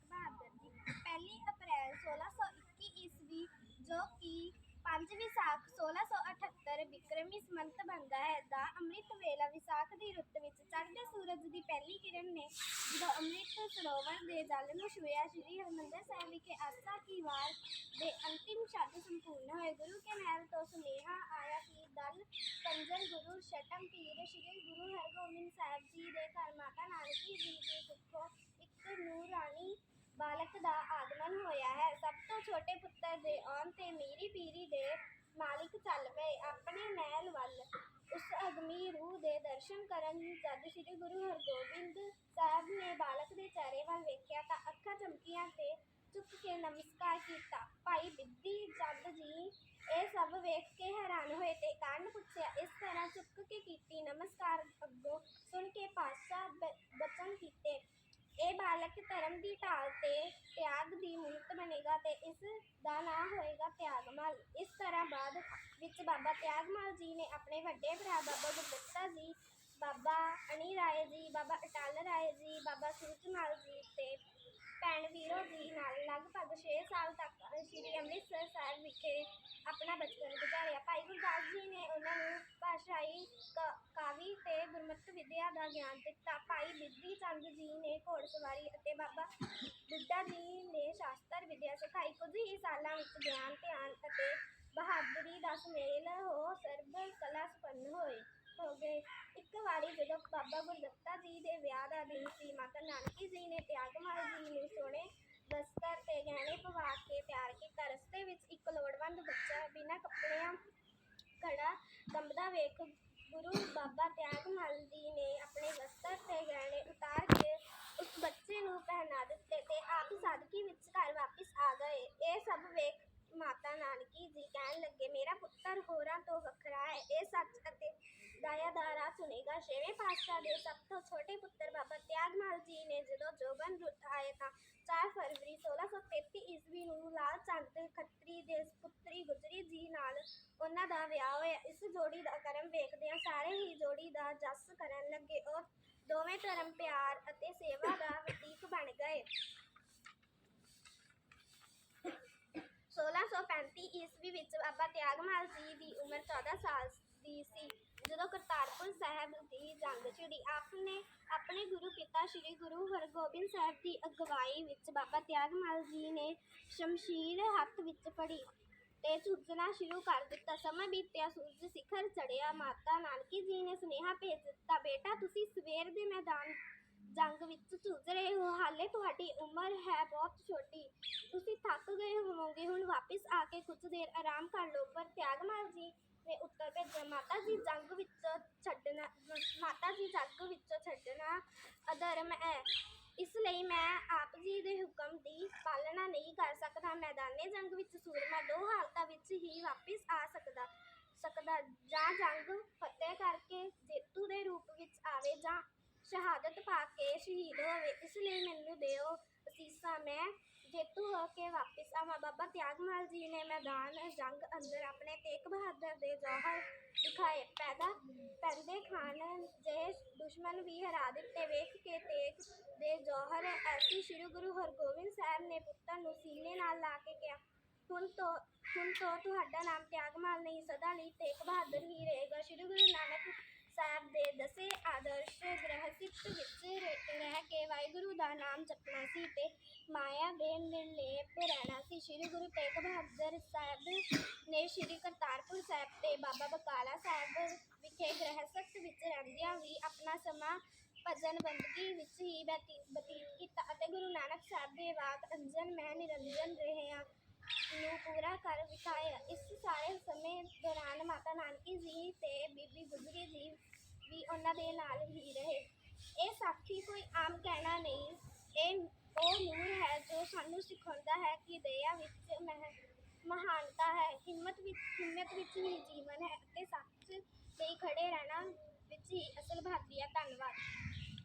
ਤੇਗ ਬਹਾਦਰ ਜੀ ਪਹਿਲੀ ਅਪ੍ਰੈਲ 1621 ਈਸਵੀ, ਜੋ ਕਿ 5 ਵਿਸਾਖ 1678 ਵਿਕਰਮੀ ਸੰਮਤ ਬਣਦਾ ਹੈ, ਦਾ ਅੰਮ੍ਰਿਤ ਵੇਲਾ ਵਿਸਾਖ ਦੀ ਰੁੱਤ ਵਿੱਚ ਚੜ੍ਹਦੇ ਸੂਰਜ ਦੀ ਪਹਿਲੀ ਕਿਰਨ ਨੇ ਜਦੋਂ ਅੰਮ੍ਰਿਤ ਸਰੋਵਰ ਦੇ ਜਲ ਨੂੰ ਛੂਇਆ ਸ੍ਰੀ ਹਰਿਮੰਦਰ ਸਾਹਿਬ ਵਿਖੇ ਆਸਾ ਕੀ ਵਾਰ ਦੇ ਅੰਤਿਮ ਸ਼ਬਦ ਸੰਪੂਰਨ ਹੋਏ, ਗੁਰੂ ਕੇ ਮਹਿਲ ਤੋਂ ਸੁਨੇਹਾ ਆਇਆ ਕਿ ਦਲ ਕੰਜਰ ਗੁਰੂ ਸ਼ਟਮ ਪੀਰ, ਸ੍ਰੀ ਗੁਰੂ ਹਰਗੋਬਿੰਦ ਸਾਹਿਬ ਜੀ ਦੇ ਘਰ ਮਾਤਾ ਨਾਨਕੀ ਜੀ ਦੇ ਕੁੱਖੋਂ ਨੂਰਾਨੀ ਬਾਲਕ ਦਾ ਆਗਮਨ ਹੋਇਆ ਹੈ। ਸਭ ਤੋਂ ਛੋਟੇ ਪੁੱਤਰ ਦੇ ਆਉਣ ਤੇ ਮੀਰੀ ਪੀਰੀ ਦੇ ਮਾਲਿਕ ਚੱਲ ਪਏ। ਆਪਣੇ ਮਹਿਲ ਵੱਲ ਉਸ ਅਗਮੀ ਰੂਹ ਦੇ ਦਰਸ਼ਨ ਕਰਨ ਜਦ ਸ੍ਰੀ ਗੁਰੂ ਹਰਗੋਬਿੰਦ ਸਾਹਿਬ ਨੇ ਬਾਲਕ ਦੇ ਚਿਹਰੇ ਵੱਲ ਵੇਖਿਆ ਤਾਂ ਅੱਖਾਂ ਚਮਕੀਆਂ ਤੇ ਚੁੱਕ ਕੇ ਨਮਸਕਾਰ ਕੀਤਾ। ਭਾਈ ਬਿੱਦੀ ਚੰਦ ਜੀ, ਇਹ ਸਭ ਵੇਖ ਕੇ ਹੈਰਾਨ ਹੋਏ ਤੇ ਕਾਰਨ ਪੁੱਛਿਆ, ਇਸ ਤਰ੍ਹਾਂ ਚੁੱਕ ਕੇ ਕੀਤੀ ਨਮਸਕਾਰ ਅੱਗੋਂ ਸੁਣ ਕੇ ਪਾਤਸ਼ਾਹ ਬ- ਬਚਨ ਕੀਤੇ ਇਹ ਬਾਲਕ ਧਰਮ ਦੀ ਢਾਲ ਤੇ ਤਿਆਗ ਦੀ ਮੂਰਤ ਬਣੇਗਾ ਤੇ ਇਸ ਦਾ ਨਾਂ ਹੋਏਗਾ ਤਿਆਗਮਲ। ਇਸ ਤਰ੍ਹਾਂ ਬਾਅਦ ਵਿੱਚ ਬਾਬਾ ਤਿਆਗਮਲ ਜੀ ਨੇ ਆਪਣੇ ਵੱਡੇ ਭਰਾ ਬਾਬਾ ਗੁਰਦੱਤਾ ਜੀ, ਬਾਬਾ ਅਣੀ ਰਾਏ ਜੀ, ਬਾਬਾ ਅਟਲ ਰਾਏ ਜੀ, ਬਾਬਾ ਸੂਰਜਮਲ ਜੀ ਤੇ ਭੈਣ ਵੀਰੋ ਜੀ ਨਾਲ ਲਗਭਗ 6 ਸਾਲ ਤੱਕ ਸ੍ਰੀ ਅੰਮ੍ਰਿਤਸਰ ਸਾਹਿਬ ਵਿਖੇ ਆਪਣਾ ਬਚਪਨ ਗੁਜ਼ਾਰਿਆ। ਭਾਈ ਗੁਰਦਾਸ ਜੀ ਨੇ ਉਹਨਾਂ ਨੂੰ ਭਾਸ਼ਾਈ ਕ- ਕਾਵਿ ਤੇ ਗੁਰਮਤਿ ਵਿਦਿਆ ਦਾ ਗਿਆਨ ਦਿੱਤਾ। ਭਾਈ ਬਿੱਦੀ ਚੰਦ ਜੀ ਨੇ ਘੋੜਸਵਾਰੀ ਅਤੇ ਬਾਬਾ ਬੁੱਢਾ ਜੀ ਨੇ ਸ਼ਾਸਤਰ ਵਿਦਿਆ ਸਿਖਾਈ। ਕੁਝ ਹੀ ਸਾਲਾਂ ਵਿੱਚ ਗਿਆਨ, ਧਿਆਨ ਅਤੇ ਬਹਾਦਰੀ ਦਾ ਸੁਮੇਲ ਹੋ ਸਰਬ ਕਲਾ ਸੰਪੰਨ ਹੋਏ, ਹੋ ਗਏ। ਇੱਕ ਵਾਰੀ ਜਦੋਂ ਬਾਬਾ ਗੁਰਦੱਤਾ ਜੀ ਦੇ ਵਿਆਹ ਦਾ ਦਿਨ ਸੀ, ਮਾਤਾ ਨਾਨਕੀ ਜੀ ਨੇ ਤਿਆਗਮਲ ਜੀ ਨੂੰ ਸੋਹਣੇ ਵਸਤਰ ਤੇ ਗਹਿਣੇ ਪਵਾ ਕੇ ਤਿਆਰ ਕੀਤਾ ਰਸਤੇ ਵਿੱਚ ਇੱਕ ਲੋੜਵੰਦ ਬੱਚਾ ਬਿਨਾਂ ਕੱਪੜਿਆਂ ਕੜਾ ਕੰਬਦਾ ਵੇਖ ਗੁਰੂ ਬਾਬਾ ਤਿਆਗਮਲ ਜੀ ਨੇ ਆਪਣੇ ਵਸਤਰ ਤੇ ਗਹਿਣੇ ਉਤਾਰ ਕੇ ਉਸ ਬੱਚੇ ਨੂੰ ਪਹਿਨਾ ਦਿੱਤੇ ਤੇ ਆਪ ਸਾਦਗੀ ਵਿੱਚ ਘਰ ਵਾਪਸ ਆ ਗਏ। ਇਹ ਸਭ ਵੇਖ ਮਾਤਾ ਨਾਨਕੀ ਜੀ ਕਹਿਣ ਲੱਗੇ ਮੇਰਾ ਪੁੱਤਰ ਹੋਰਾਂ ਤੋਂ ਵੱਖਰਾ ਹੈ ਇਹ ਸੱਚ ਅਤੇ ਦਇਆ ਦਾ ਛੇਵੇਂ ਪਾਤਸ਼ਾਹ ਦੇ ਸਭ ਤੋਂ ਛੋਟੇ ਪੁੱਤਰ ਬਾਬਾ ਤਿਆਗਮਾਲ ਜੀ ਨੇ ਜਦੋਂ ਜੋਬਨ ਰੁੱਤ ਆਏ ਤਾਂ 4 ਫਰਵਰੀ 1633 ਈਸਵੀ ਨੂੰ ਲਾਲ ਚੰਦ ਖੱਤਰੀ ਦੇ ਪੁੱਤਰੀ ਗੁਜਰੀ ਜੀ ਨਾਲ ਉਹਨਾਂ ਦਾ ਵਿਆਹ ਹੋਇਆ। ਇਸ ਜੋੜੀ ਦਾ ਕਰਮ ਵੇਖਦਿਆਂ ਸਾਰੇ ਹੀ ਜੋੜੀ ਦਾ ਜਸ ਕਰਨ ਲੱਗੇ। ਉਹ ਦੋਵੇਂ ਧਰਮ ਪਿਆਰ ਅਤੇ ਸੇਵਾ ਦਾ ਪ੍ਰਤੀਕ ਬਣ ਗਏ। 1635 ਈਸਵੀ ਵਿੱਚ ਬਾਬਾ ਤਿਆਗਮਾਲ ਜੀ ਦੀ ਉਮਰ 14 ਸਾਲ ਦੀ ਸੀ ਜਦੋਂ ਕਰਤਾਰਪੁਰ ਸਾਹਿਬ ਦੀ ਜੰਗ ਛਿੜੀ ਆਪ ਆਪਣੇ ਗੁਰੂ ਪਿਤਾ ਸ੍ਰੀ ਗੁਰੂ ਹਰਗੋਬਿੰਦ ਸਾਹਿਬ ਦੀ ਅਗਵਾਈ ਵਿੱਚ ਬਾਬਾ ਤਿਆਗਮਲ ਜੀ ਨੇ ਸ਼ਮਸ਼ੀਰ ਹੱਥ ਵਿੱਚ ਫੜੀ ਤੇ ਝੁੱਜਣਾ ਸ਼ੁਰੂ ਕਰ ਦਿੱਤਾ। ਸਮਾਂ ਬੀਤਿਆ, ਸੂਰਜ ਸਿਖਰ ਚੜਿਆ, ਮਾਤਾ ਨਾਨਕੀ ਜੀ ਨੇ ਸੁਨੇਹਾ ਭੇਜ ਦਿੱਤਾ, ਬੇਟਾ, ਤੁਸੀਂ ਸਵੇਰ ਦੇ ਮੈਦਾਨ ਜੰਗ ਵਿੱਚ ਝੁੱਜ ਰਹੇ ਹੋ। ਹਾਲੇ ਤੁਹਾਡੀ ਉਮਰ ਹੈ ਬਹੁਤ ਛੋਟੀ। ਤੁਸੀਂ ਥੱਕ ਗਏ ਹੋਵੋਗੇ। ਹੁਣ ਵਾਪਸ ਆ ਕੇ ਕੁਝ ਦੇਰ ਆਰਾਮ ਕਰ ਲਓ। ਪਰ ਤਿਆਗਮਾਲ ਜੀ ਨੇ ਉੱਤਰ ਭੇਜਿਆ ਮਾਤਾ ਜੀ ਜੰਗ ਵਿੱਚ ਛੱਡਣਾ, ਮਾਤਾ ਜੀ ਜੰਗ ਵਿੱਚ ਛੱਡਣਾ ਅਧਰਮ ਹੈ। ਇਸ ਲਈ ਮੈਂ ਆਪ ਜੀ ਦੇ ਹੁਕਮ ਦੀ ਪਾਲਣਾ ਨਹੀਂ ਕਰ ਸਕਦਾ। ਮੈਦਾਨੇ ਜੰਗ ਵਿੱਚ ਸੂਰਮਾ ਦੋ ਹਾਲਤਾਂ ਵਿੱਚ ਹੀ ਵਾਪਸ ਆ ਸਕਦਾ ਸਕਦਾ। ਜਾਂ ਜੰਗ ਫਤਿਹ ਕਰਕੇ ਜੇਤੂ ਦੇ ਰੂਪ ਵਿੱਚ ਆਵੇ ਜਾਂ ਸ਼ਹਾਦਤ ਪਾ ਕੇ ਸ਼ਹੀਦ ਹੋਵੇ। ਇਸ ਲਈ ਮੈਨੂੰ ਦਿਓ ਅਸੀਸਾਂ। ਮੈਂ ਹੋ ਕੇ ਵਾਪਸ ਆਵਾਂ। ਬਾਬਾ ਤਿਆਗਮਲ ਜੀ ਨੇ ਮੈਦਾਨ ਜੰਗ ਅੰਦਰ ਆਪਣੇ ਤੇਗ ਬਹਾਦਰ ਦੇ ਜੌਹਰ ਦਿਖਾਏ। ਪੈਦਾ ਪੈਂਦੇ ਖਾਨ ਜੇ ਦੁਸ਼ਮਣ ਵੀ ਹਰਾ ਦਿੱਤੇ। ਵੇਖ ਕੇ ਤੇਗ ਦੇ ਜੌਹਰ ਐਸੀ ਸ੍ਰੀ ਗੁਰੂ ਹਰਗੋਬਿੰਦ ਸਾਹਿਬ ਨੇ ਪੁੱਤਰ ਨੂੰ ਸੀਨੇ ਨਾਲ ਲਾ ਕੇ ਕਿਹਾ, ਹੁਣ ਤੋਂ ਹੁਣ ਤੋਂ ਤੁਹਾਡਾ ਨਾਮ ਤਿਆਗਮਾਲ ਨਹੀਂ, ਸਦਾ ਲਈ ਤੇਗ ਬਹਾਦਰ ਹੀ ਰਹੇਗਾ। ਸ੍ਰੀ ਗੁਰੂ ਨਾਨਕ ਸਾਹਿਬ ਦੇ ਦਸੇ ਆਦਰਸ਼ ਗ੍ਰਹਿਸਿਤ ਵਿੱਚ ਰਹਿ ਕੇ ਵਾਹਿਗੁਰੂ ਦਾ ਨਾਮ ਜਪਣਾ ਸੀ ਤੇ ਮਾਇਆ ਦੇ ਨਿਰਲੇਪ ਰਹਿਣਾ ਸੀ। ਸ੍ਰੀ ਗੁਰੂ ਤੇਗ ਬਹਾਦਰ ਸਾਹਿਬ ਨੇ ਸ੍ਰੀ ਕਰਤਾਰਪੁਰ ਸਾਹਿਬ ਤੇ ਬਾਬਾ ਬਕਾਲਾ ਸਾਹਿਬ ਵਿਖੇ ਗ੍ਰਹਿਸਤ ਵਿੱਚ ਰਹਿੰਦਿਆਂ ਵੀ ਆਪਣਾ ਸਮਾਂ ਭਜਨ ਬੰਦਗੀ ਵਿੱਚ ਹੀ ਬਤੀਤ ਕੀਤਾ ਅਤੇ ਗੁਰੂ ਨਾਨਕ ਸਾਹਿਬ ਦੇ ਵਾਕ ਅੰਜਨ ਮੈਂ ਨਿਰੰਜਨ ਰਹਿਆ ਨੂੰ ਪੂਰਾ ਕਰ ਵਿਖਾਇਆ। ਇਸ ਸਾਰੇ ਸਮੇਂ ਦੌਰਾਨ ਮਾਤਾ ਨਾਨਕੀ ਜੀ ਤੇ ਬੀਬੀ ਗੁਜਰੀ ਜੀ ਵੀ ਉਹਨਾਂ ਦੇ ਨਾਲ ਹੀ ਰਹੇ। ਇਹ ਸਾਖੀ ਕੋਈ ਆਮ ਕਹਿਣਾ ਨਹੀਂ। ਇਹ ਉਹ ਨੂਰ ਹੈ ਜੋ ਸਾਨੂੰ ਸਿਖਾਉਂਦਾ ਹੈ ਕਿ ਦਇਆ ਵਿੱਚ ਮਹ, ਮਹਾਨਤਾ ਹੈ, ਹਿੰਮਤ ਵਿੱਚ ਹਿੰਮਤ ਵਿੱਚ ਹੀ ਜੀਵਨ ਹੈ ਅਤੇ ਸੱਚ ਲਈ ਖੜੇ ਰਹਿਣਾ ਵਿੱਚ ਹੀ ਅਸਲ ਬਹਾਦਰੀ ਹੈ। ਧੰਨਵਾਦ।